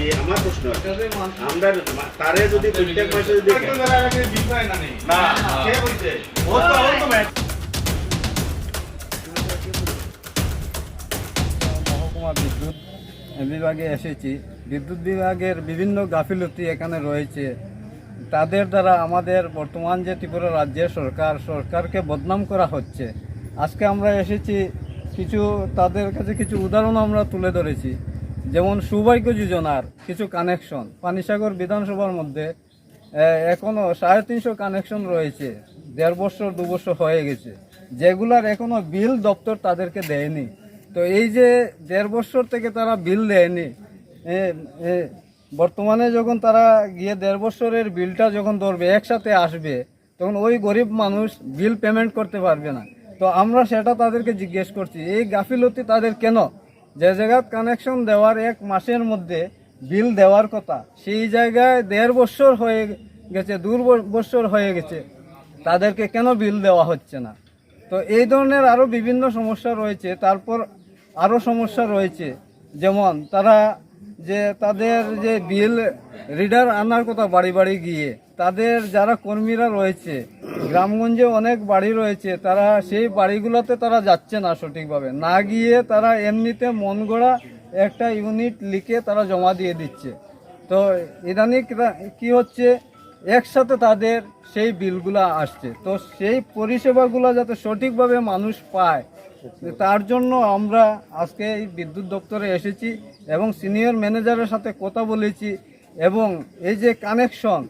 এই আমার প্রশ্ন আমরা তারে যদি প্রত্যেক মাসে যদি না কে বলছে? ও তো ও তো মহকুমা বিদ্যুৎ বিভাগে এসেছি। বিদ্যুৎ বিভাগের বিভিন্ন গাফিলতি এখানে রয়েছে। তাদের দ্বারা আমাদের বর্তমান যে ত্রিপুরা রাজ্যের সরকার সরকারকে বদনাম করা হচ্ছে। আজকে আমরা এসেছি কিছু তাদের কাছে কিছু উদাহরণ আমরা তুলে ধরেছি। যেমন সৌভাগ্য যোজনার কিছু কানেকশন পানিসাগর বিধানসভার মধ্যে এখনও সাড়ে তিনশো কানেকশন রয়েছে। দেড় বছর, দু বছর হয়ে গেছে। যেগুলার এখনও বিল দপ্তর তাদেরকে দেয়নি। তো এই যে দেড় বছর থেকে তারা বিল দেয়নি বর্তমানে যখন তারা গিয়ে দেড় বছরের বিলটা যখন ধরবে, একসাথে আসবে, তখন ওই গরিব মানুষ বিল পেমেন্ট করতে পারবে না। তো আমরা সেটা তাদেরকে জিজ্ঞেস করছি, এই গাফিলতি তাদের কেন? যে জায়গায় কানেকশন দেওয়ার এক মাসের মধ্যে বিল দেওয়ার কথা, সেই জায়গায় দেড় বছর হয়ে গেছে, দু বছর হয়ে গেছে, তাদেরকে কেন বিল দেওয়া হচ্ছে না? তো এই ধরনের আরও বিভিন্ন সমস্যা রয়েছে, তারপর আরও সমস্যা রয়েছে। যেমন তারা যে তাদের যে বিল রিডার আনার কথা বাড়ি বাড়ি গিয়ে, তাদের যারা কর্মীরা রয়েছে, গ্রামগঞ্জে অনেক বাড়ি রয়েছে, তারা সেই বাড়িগুলোতে তারা যাচ্ছে না সঠিকভাবে। না গিয়ে তারা এমনিতে মন গড়া একটা ইউনিট লিখে তারা জমা দিয়ে দিচ্ছে। তো ইদানিং কি হচ্ছে? একসাথে তাদের সেই বিলগুলা আসছে। তো সেই পরিষেবাগুলো যাতে সঠিকভাবে মানুষ পায়, তার জন্য আমরা আজকে এই বিদ্যুৎ দপ্তরে এসেছি এবং সিনিয়র ম্যানেজারের সাথে কথা বলেছি এবং এই যে কানেকশন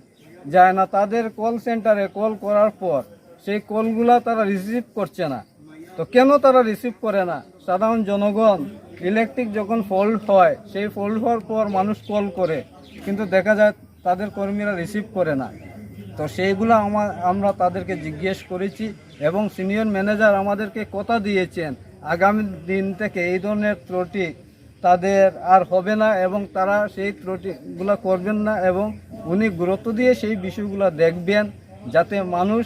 যায় না, তাদের কল সেন্টারে কল করার পর সেই কলগুলা তারা রিসিভ করছে না। তো কেন তারা রিসিভ করে না? সাধারণ জনগণ ইলেকট্রিক যখন ফল্ট হয়, সেই ফল্ট হওয়ার পর মানুষ কল করে। কিন্তু দেখা যায় তাদের কর্মীরা রিসিভ করে না। তো সেইগুলো আমা, আমরা তাদেরকে জিজ্ঞেস করেছি এবং সিনিয়র ম্যানেজার আমাদেরকে কথা দিয়েছেন, আগামী দিন থেকে এই ধরনের ত্রুটি তাদের আর হবে না এবং তারা সেই ত্রুটিগুলো করবেন না এবং উনি গুরুত্ব দিয়ে সেই বিষয়গুলো দেখবেন যাতে মানুষ